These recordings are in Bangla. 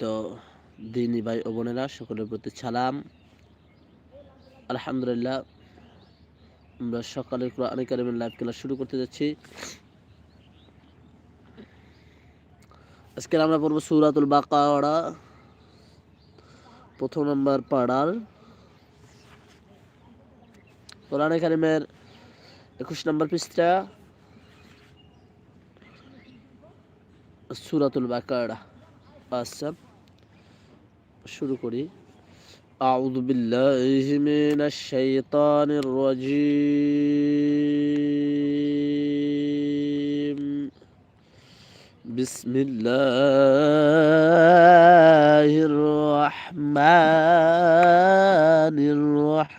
সম্মানিত দিনী ভাই ও বোনেরা, সকলের প্রতি সালাম। আলহামদুলিল্লাহ, আমরা সকালে কোরআন কারিমের লাইভ ক্লাস শুরু করতে যাচ্ছি। আজকে আমরা পড়ব সুরাতুল বাকাওয়াড়া প্রথম নম্বর পাড়ার। কোরআন কারিমের একুশ নম্বর পৃষ্ঠা, সুরাতুল বাকাওয়াড়া আচ্ছা শুরু করি أعوذ بالله من الشيطان الرجيم بسم الله الرحمن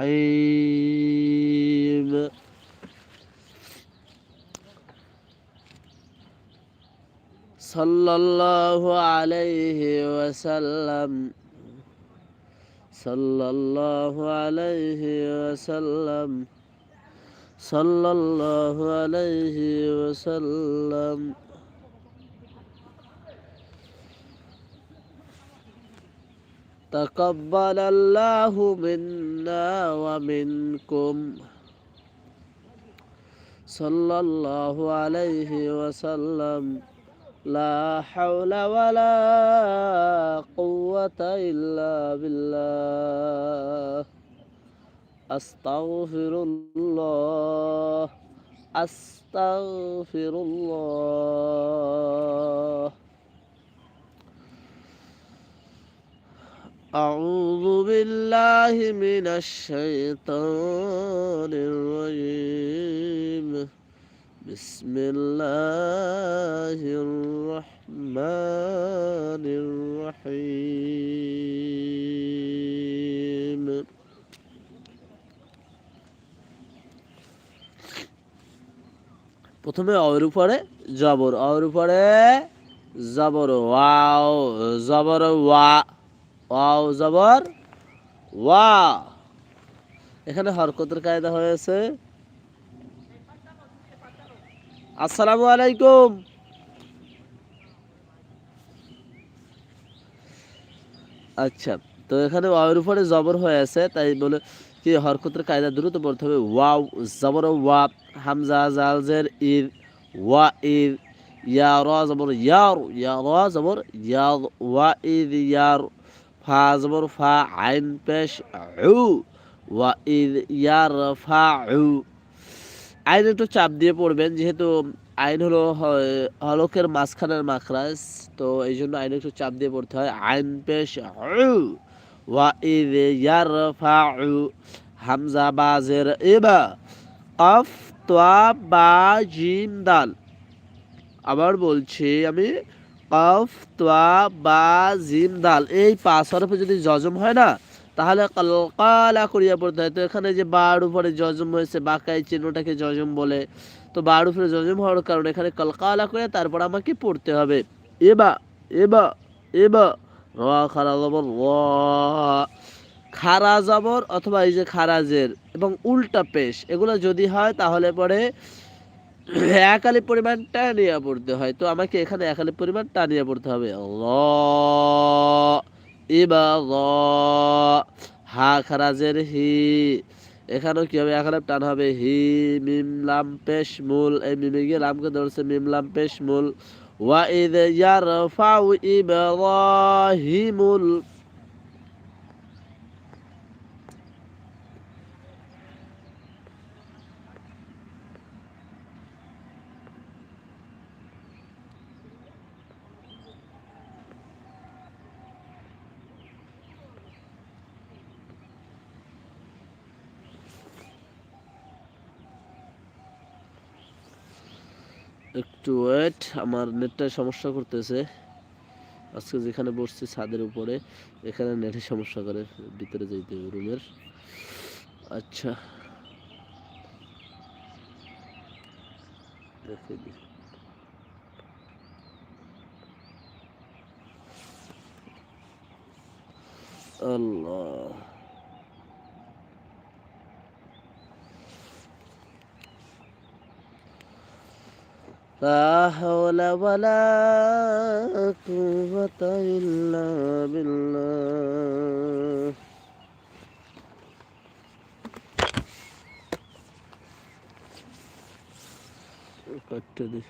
الرحيم صلى الله عليه وسلم صلى الله عليه وسلم. صلى الله عليه وسلم. تقبل الله منا ومنكم. صلى الله عليه وسلم. لا حول ولا قوة إلا بالله. أستغفر الله. أستغفر الله. أعوذ بالله من الشيطان الرجيم. بسم الله প্রথমে অর উপরে জবর অর উপরে জবর, ওয়াও, জবর, ওয়া, ওয়াও, জবর, ওয়া। এখানে হরকতের কায়দা হয়েছে। আসসালামু আলাইকুম। আচ্ছা তো এখানে ওয়ার উপরে জবর হয়ে আছে তাই বলে কি হরকতের কায়দা দ্রুত পড়তে হবে। ওয়াও, জবর, ওয়া, হামজা জালজের ইর, ওয়া, ইর, ইয়া, র, জবর, ইয়ার, ইয়া, র, জবর, ইয়ার, ওয়া ইদ ইয়ার, ফা, জবর, ফা, আইন, পেশ, উ, ওয়া ইদ ইয়ার, ফা, উ। আইন একটু চাপ দিয়ে পড়বেন, যেহেতু আইন হলো হলকের মাঝখানের মাখরাজ, তো এই জন্য আইন একটু চাপ দিয়ে পড়তে হয়। আইন, পেশ ওয়া ইদ ইয়ার ফা হামজা বাজের এবা কফ তোয়া বা জিম দাল। আবার বলছি আমি কফ তোয়া বা জিম দাল। এই পাঁচ হরফে যদি জজম হয় না, তাহলে কালকালা করিয়া পড়তে হয়। তো এখানে যে বার উপরে জজম হয়েছে, বাকাই চিহ্নটাকে জজম বলে। তো বার উপরে জজম হওয়ার কারণে এখানে কলকালা করে তারপর আমাকে পড়তে হবে। এবা এবা এবা খারা জবর অথবা এই যে খারাজের এবং উল্টা পেশ, এগুলো যদি হয় তাহলে পরে একালি পরিমাণ টানিয়া পড়তে হয়। তো আমাকে এখানে একালি পরিমাণ টানিয়া পড়তে হবে। ইবা র হা খারাজের হি। এখানেও কি হবে? এখানে টান হবে। হি, মিম, লাম, পেশ, মূল। এই মিমে গিয়ে লামকে ধরছে, মিম, লাম, পেশ, মূল। ওয়া ইদ ইয়ারফাউ একটু ওয়েট আমার নেটটা সমস্যা করতেছে। আজকে যেখানে বসছি ছাদের উপরে, এখানে নেটের সমস্যা করে, ভিতরে যেতে রুমের আচ্ছা। দেখে দিই। আল্লাহ। لا حول ولا قوة إلا بالله قد